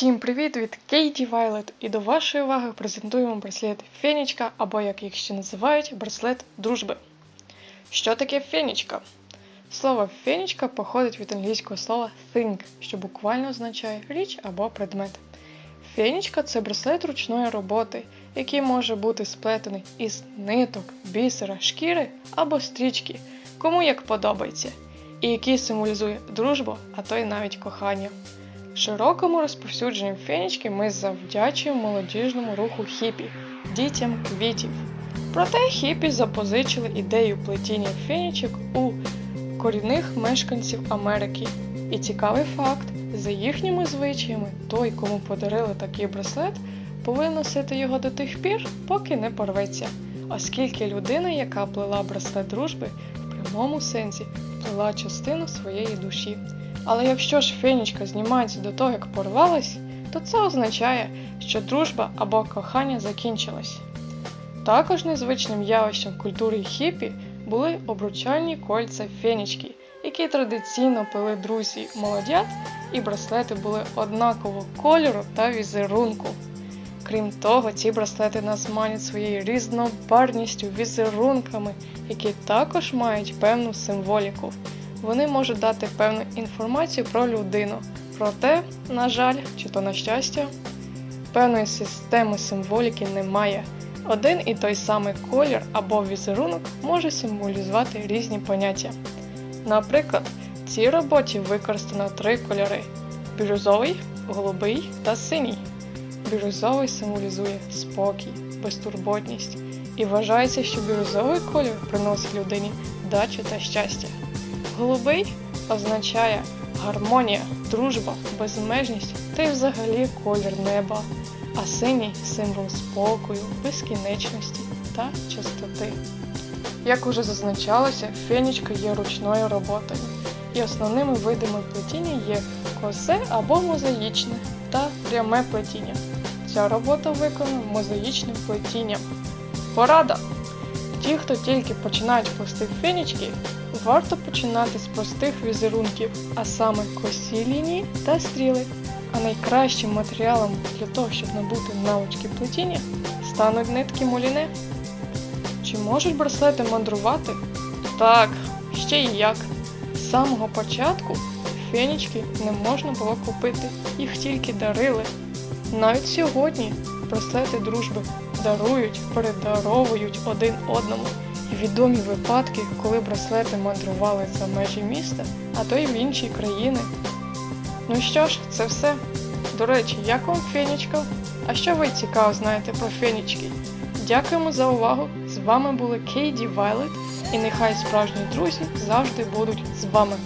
Всім привіт від Кейті Вайлет і до вашої уваги презентуємо браслет Фенічка, або як їх ще називають, браслет дружби. Що таке фенічка? Слово фенічка походить від англійського слова think, що буквально означає річ або предмет. Фенічка це браслет ручної роботи, який може бути сплетений із ниток, бісера, шкіри або стрічки, кому як подобається, і який символізує дружбу, а то й навіть кохання. Широкому розповсюдженню фенічки ми завдячуємо молодіжному руху хіпі дітям квітів. Проте хіпі запозичили ідею плетіння фенічок у корінних мешканців Америки. І цікавий факт: за їхніми звичаями, той, кому подарили такий браслет, повинен носити його до тих пір, поки не порветься. Оскільки людина, яка плела браслет дружби, в прямому сенсі плела частину своєї душі. Але якщо ж фенічка знімається до того, як порвалась, то це означає, що дружба або кохання закінчилось. Також незвичним явищем в культурі хіпі були обручальні кольця фенічки, які традиційно пили друзі молодят, і браслети були однакового кольору та візерунку. Крім того, ці браслети нас манять своєю різнобарністю, візерунками, які також мають певну символіку вони можуть дати певну інформацію про людину. Проте, на жаль, чи то на щастя, певної системи символіки немає. Один і той самий колір або візерунок може символізувати різні поняття. Наприклад, в цій роботі використано три кольори: бірюзовий, голубий та синій. Бірюзовий символізує спокій, безтурботність, і вважається, що бірюзовий колір приносить людині вдачу та щастя. Голубий означає гармонія, дружба, безмежність та й взагалі колір неба, а синій символ спокою, безкінечності та чистоти. Як уже зазначалося, фенічка є ручною роботою, і основними видами плетіння є косе або мозаїчне та пряме плетіння. Ця робота виконана мозаїчним плетінням. Порада! Ті, хто тільки починають плести фенічки, варто починати з простих візерунків, а саме косі лінії та стріли. А найкращим матеріалом для того, щоб набути навички плетіння, стануть нитки муліне. Чи можуть браслети мандрувати? Так, ще й як. З самого початку фенічки не можна було купити, їх тільки дарили. Навіть сьогодні браслети дружби дарують, передаровують один одному. І відомі випадки, коли браслети мандрували за межі міста, а то й в інші країни. Ну що ж, це все. До речі, як вам фенічка? А що ви цікаво знаєте про фенічки? Дякуємо за увагу! З вами були Кейді Вайлет, і нехай справжні друзі завжди будуть з вами.